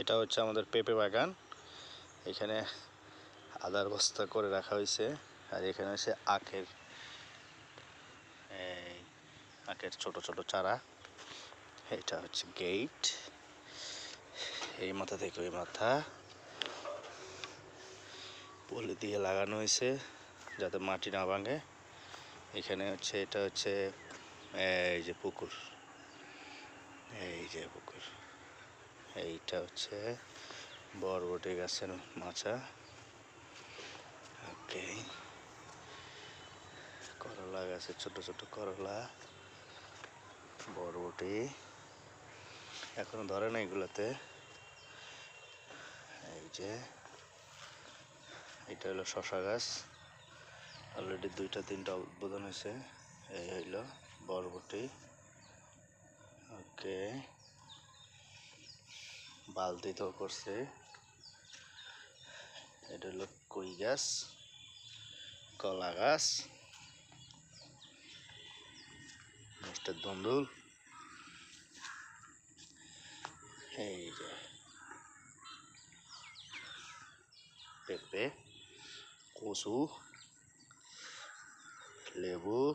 এটা হচ্ছে আমাদের পেঁপে বাগান। এখানে আদার বস্তা করে রাখা হয়েছে আর এখানে হচ্ছে আখের আখের ছোট ছোট চারা। এটা হচ্ছে গেট এই মাথা থেকে ওই মাথা পলি দিয়ে লাগানো হয়েছে যাতে মাটি না ভাঙে। এখানে হচ্ছে, এটা হচ্ছে, এই যে পুকুর। এই যে পুকুর। এইটা হচ্ছে বরবটি গাছের মাচা। ওকে। করলা গাছের ছোট ছোট করলা, বরবটি। এখনও ধরে না এগুলোতে। এই যে, এটা হলো শশা গাছ। অলরেডি দুইটা, তিনটা উদ্বোধন হয়েছে। এই হইল বরবটি। ওকে। বালতিতেও করছে। এটা হলো কই গাছ, কলা গাছ। মিস্টার ধুন্দুল এই যে। পেঁপে, কচু, লেবু,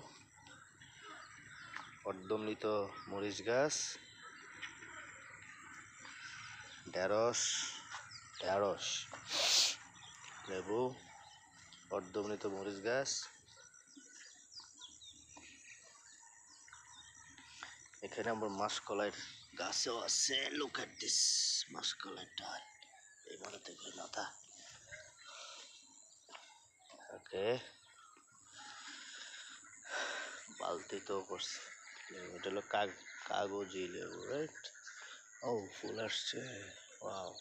অর্ধমৃত মরিচ গাছ। ঢেঁড়স ঢেঁড়স লেবু অর্ধমৃত মরিচ গাছ। এখানে আমার মাসকলাইয়ের গাছও আছে। লুক এট দিস মাসকলাইয়ের ডাল। এই মাথা থেকে মাথা। ওকে। বালতিতেও করছে। লেবু, এটা হলো কাগ কাগজি লেবু রাইট ও ফুল আসছে ওয়াও।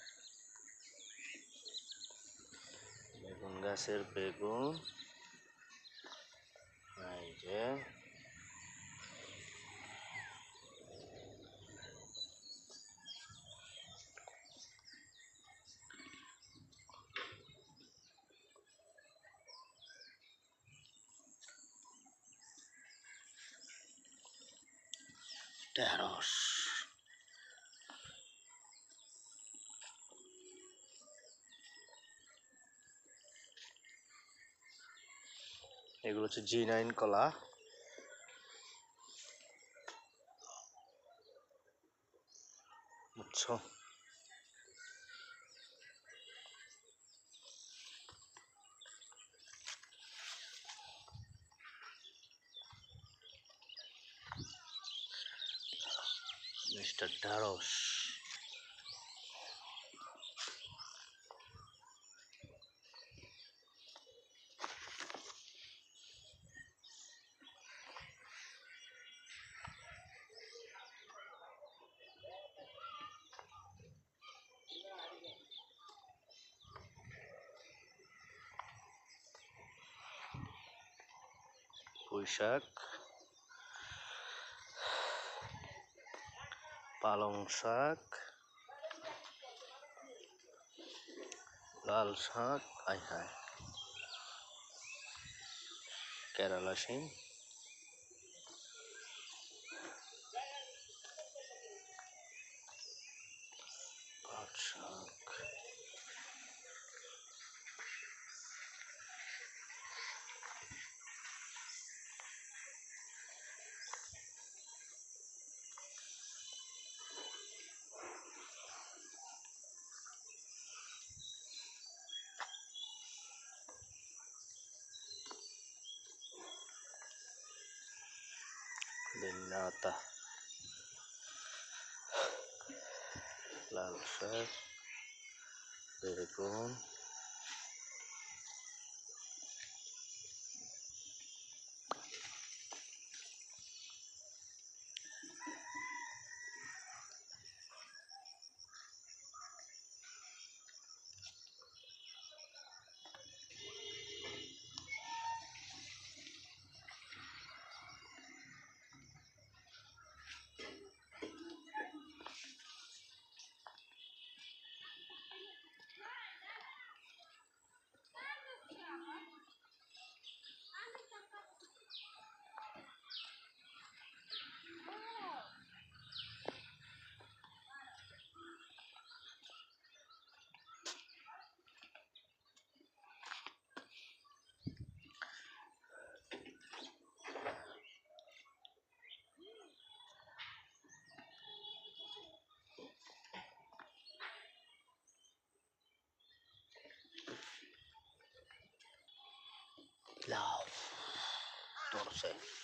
বেগুন গাছের বেগুন। এই যে। ঢেঁড়স। এগুলো হচ্ছে জি নাইন কলা। বুঝছ? মিস্টার ঢাড়স। পুঁই পালং শাক লাল শাক আয় হায় কেরালা শিম পাট শাক দিনাতা লাল শাক বেগুন ধরছে